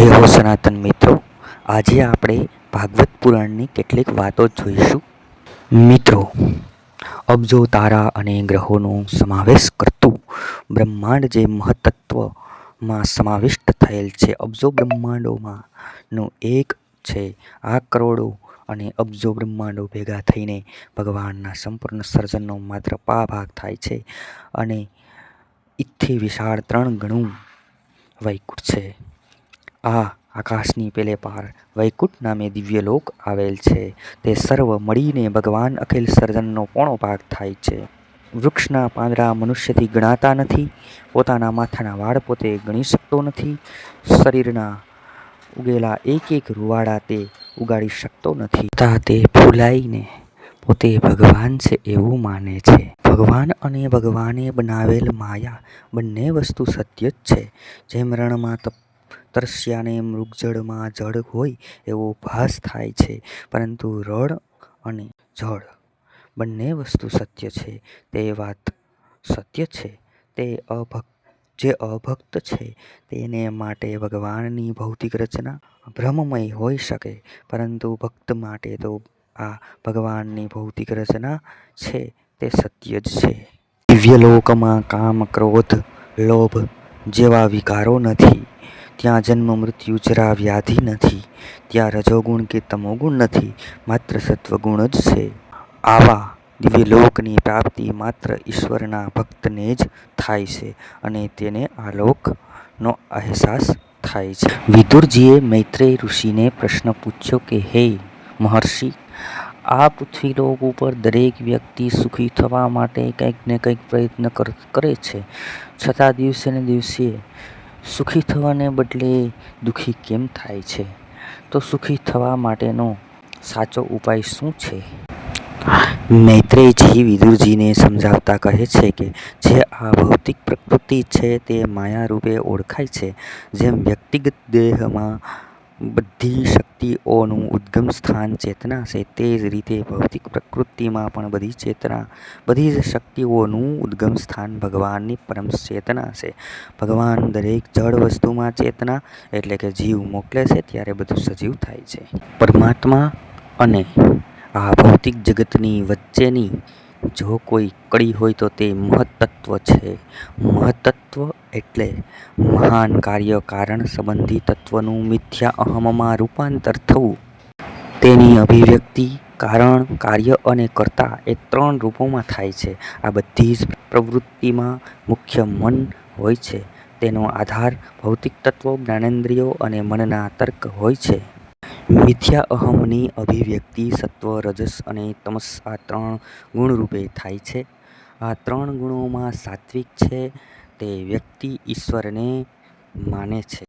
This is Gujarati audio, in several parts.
જય હો સનાતન મિત્રો. આજે આપણે ભાગવત પુરાણની કેટલીક વાતો જોઈશું. મિત્રો, અબજો તારા અને ગ્રહોનો સમાવેશ કરતું બ્રહ્માંડ જે મહત્તત્વમાં સમાવિષ્ટ થયેલ છે, અબજો બ્રહ્માંડોમાંનું એક છે. આ કરોડો અને અબજો બ્રહ્માંડો ભેગા થઈને ભગવાનના સંપૂર્ણ સર્જનનો માત્ર પા ભાગ થાય છે અને ઇથી વિશાળ ત્રણ ગણું વૈકુંઠ છે. આ આકાશની પેલે પાર વૈકુંઠ નામે દિવ્ય લોક આવેલ છે. તે સર્વ મળીને ભગવાન અખિલ સર્જનનો પોણો ભાગ થાય છે. વૃક્ષના પાંદડા મનુષ્યથી ગણાતા નથી, પોતાના માથાના વાળ પોતે ગણી શકતો નથી, શરીરના ઉગેલા એક એક રૂવાડા તે ઉગાડી શકતો નથી. તથા તે ફૂલાઈને પોતે ભગવાન છે એવું માને છે. ભગવાન અને ભગવાને બનાવેલ માયા બંને વસ્તુ સત્ય જ છે. જેમ રણમાં તપ તરસ્યાને મૃગજળમાં જળ હોય એવો ભાસ થાય છે, પરંતુ રળ અને જળ બંને વસ્તુ સત્ય છે. તે વાત સત્ય છે, તે અભક્ત, જે અભક્ત છે, તેને માટે ભગવાનની ભૌતિક રચના ભ્રમમય હોઈ શકે, પરંતુ ભક્ત માટે તો આ ભગવાનની ભૌતિક રચના છે, તે સત્ય જ છે. દિવ્યલોકમાં કામ, ક્રોધ, લોભ જેવા વિકારો નથી. ત્યાં જન્મ મૃત્યુ જરા વ્યાધિ નથી. ત્યાં રજોગુણ કે તમોગુણ નથી, માત્ર સત્વગુણ જ છે. આવા દિવ્યલોકની પ્રાપ્તિ માત્ર ઈશ્વરના ભક્તને જ થાય છે અને તેને આ લોકનો અહેસાસ થાય છે. વિદુરજીએ મૈત્રેય ઋષિને પ્રશ્ન પૂછ્યો કે, હે મહર્ષિ, આ પૃથ્વીલોક ઉપર દરેક વ્યક્તિ સુખી થવા માટે કંઈક ને કંઈક પ્રયત્ન કરે છે. છતાં દિવસે ને દિવસે સુખી થવાને બદલે દુઃખી કેમ થાય છે? તો સુખી થવા માટેનો સાચો ઉપાય શું છે? મૈત્રેયજી વિદુરજીને સમજાવતા કહે છે કે, જે આ ભૌતિક પ્રકૃતિ છે તે માયા રૂપે ઓળખાય છે. જેમ વ્યક્તિગત દેહમાં બધી શક્તિઓનું ઉદ્ગમ સ્થાન ચેતના છે તે જ રીતે ભૌતિક પ્રકૃતિમાં પણ બધી ચેતના, બધી જ શક્તિઓનું ઉદ્ગમ સ્થાન ભગવાનની પરમ ચેતના છે ભગવાન દરેક જળ વસ્તુમાં ચેતના એટલે કે જીવ મોકલે છે ત્યારે બધું સજીવ થાય છે. પરમાત્મા અને આ ભૌતિક જગતની વચ્ચેની જો કોઈ કડી હોય તો તે મહત્તત્વ છે. મહત્તત્વ એટલે મહાન કાર્ય કારણ સંબંધી તત્વનું મિથ્યા અહમમાં રૂપાંતર થવું. તેની અભિવ્યક્તિ કારણ, કાર્ય અને કર્તા એ ત્રણ રૂપોમાં થાય છે. આ બધી જ પ્રવૃત્તિમાં મુખ્ય મન હોય છે. તેનો આધાર ભૌતિક તત્વો, જ્ઞાનેન્દ્રિયો અને મનના તર્ક હોય છે. મિથ્યા અહમની અભિવ્યક્તિ સત્વ, રજસ અને તમસ આ ત્રણ ગુણરૂપે થાય છે. આ ત્રણ ગુણોમાં સાત્વિક છે તે વ્યક્તિ ઈશ્વરને માને છે.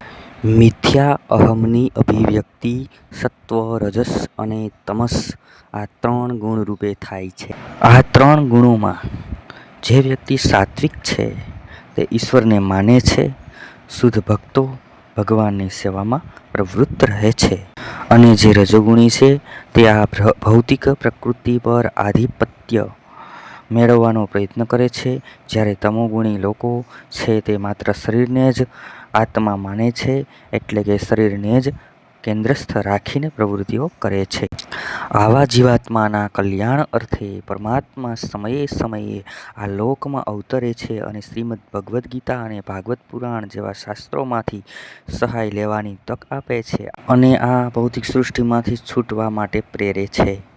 મિથ્યા અહમની અભિવ્યક્તિ સત્વ, રજસ અને તમસ આ ત્રણ ગુણરૂપે થાય છે. આ ત્રણ ગુણોમાં જે વ્યક્તિ સાત્વિક છે તે ઈશ્વરને માને છે, શુદ્ધ ભક્તો ભગવાનની સેવામાં પ્રવૃત્ત રહે છે. અને જે રજોગુણી છે, તે આ ભૌતિક પ્રકૃતિ પર આધિપત્ય મેળવવાનો પ્રયત્ન કરે છે. જ્યારે તમોગુણી લોકો છે, તે માત્ર શરીરને જ આત્મા માને છે, એટલે કે શરીરને જ કેન્દ્રસ્થ રાખીને પ્રવૃત્તિઓ કરે છે. આવા જીવાત્માના કલ્યાણ અર્થે પરમાત્મા સમયે સમયે આ લોકમાં અવતરે છે અને શ્રીમદ ભગવદ્ ગીતા અને ભાગવત પુરાણ જેવા શાસ્ત્રોમાંથી સહાય લેવાની તક આપે છે અને આ ભૌતિક સૃષ્ટિમાંથી છૂટવા માટે પ્રેરે છે.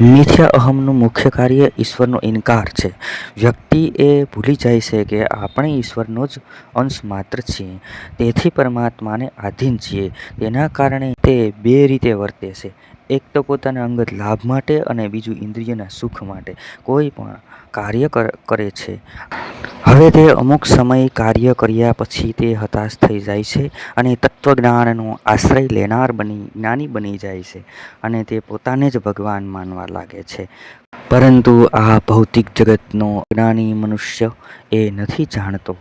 મિથ્યા અહમનું મુખ્ય કાર્ય ઈશ્વરનો ઇનકાર છે. વ્યક્તિ એ ભૂલી જાય છે કે આપણે ઈશ્વરનો જ અંશ માત્ર છીએ. તેથી પરમાત્માને આધીન છીએ. તેના કારણે તે બે રીતે વર્તે છે. એક તો પોતાના અંગત લાભ માટે અને બીજું ઇન્દ્રિયના સુખ માટે કોઈ પણ કાર્ય કરે છે. હવે તે અમુક સમય કાર્ય કર્યા પછી તે હતાશ થઈ જાય છે અને તત્વજ્ઞાનનો આશ્રય લેનાર બની, જ્ઞાની બની જાય છે અને તે પોતાને જ ભગવાન માનવા લાગે છે. પરંતુ આ ભૌતિક જગતનો જ્ઞાની મનુષ્ય એ નથી જાણતો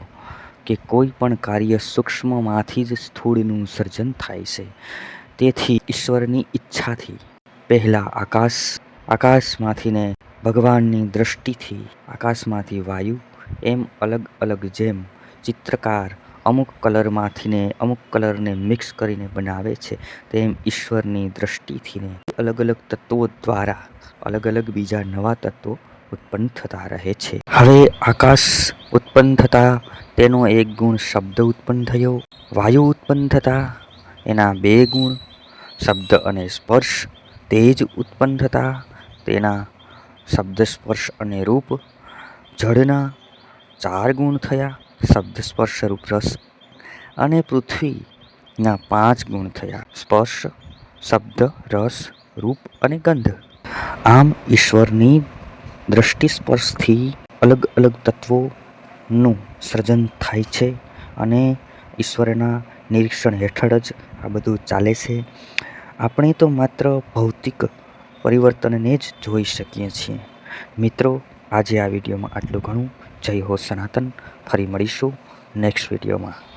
કે કોઈ પણ કાર્ય સૂક્ષ્મમાંથી જ સ્થૂળનું સર્જન થાય છે. તેથી ઈશ્વરની ઈચ્છાથી. પહેલાં આકાશ, આકાશમાંથી ને ભગવાનની દૃષ્ટિથી આકાશમાંથી વાયુ, એમ અલગ અલગ જેમ ચિત્રકાર અમુક કલરમાંથીને અમુક કલરને મિક્સ કરીને બનાવે છે, તેમ ઈશ્વરની દૃષ્ટિથીને અલગ અલગ તત્વો દ્વારા અલગ અલગ બીજા નવા તત્વો ઉત્પન્ન થતા રહે છે. હવે આકાશ ઉત્પન્ન થતાં તેનો એક ગુણ શબ્દ ઉત્પન્ન થયો, વાયુ ઉત્પન્ન થતાં, એના બે ગુણ શબ્દ અને સ્પર્શ તે જ ઉત્પન્ન થતા તેના શબ્દ સ્પર્શ અને રૂપ જળના ચાર ગુણ થયા. શબ્દ સ્પર્શ, રૂપ રસ અને પૃથ્વીના પાંચ ગુણ થયા. સ્પર્શ, શબ્દ, રસ, રૂપ અને ગંધ. આમ ઈશ્વરની દ્રષ્ટિ સ્પર્શથી અલગ અલગ તત્વોનું સર્જન થાય છે અને ઈશ્વરના નિરીક્ષણ હેઠળ જ આ બધું ચાલે છે. આપણે તો માત્ર ભૌતિક પરિવર્તનને જ જોઈ શકીએ છીએ. મિત્રો, આજે આ વિડીયોમાં આટલું ઘણું. જય હો સનાતન. ફરી મળીશું નેક્સ્ટ વિડીયોમાં.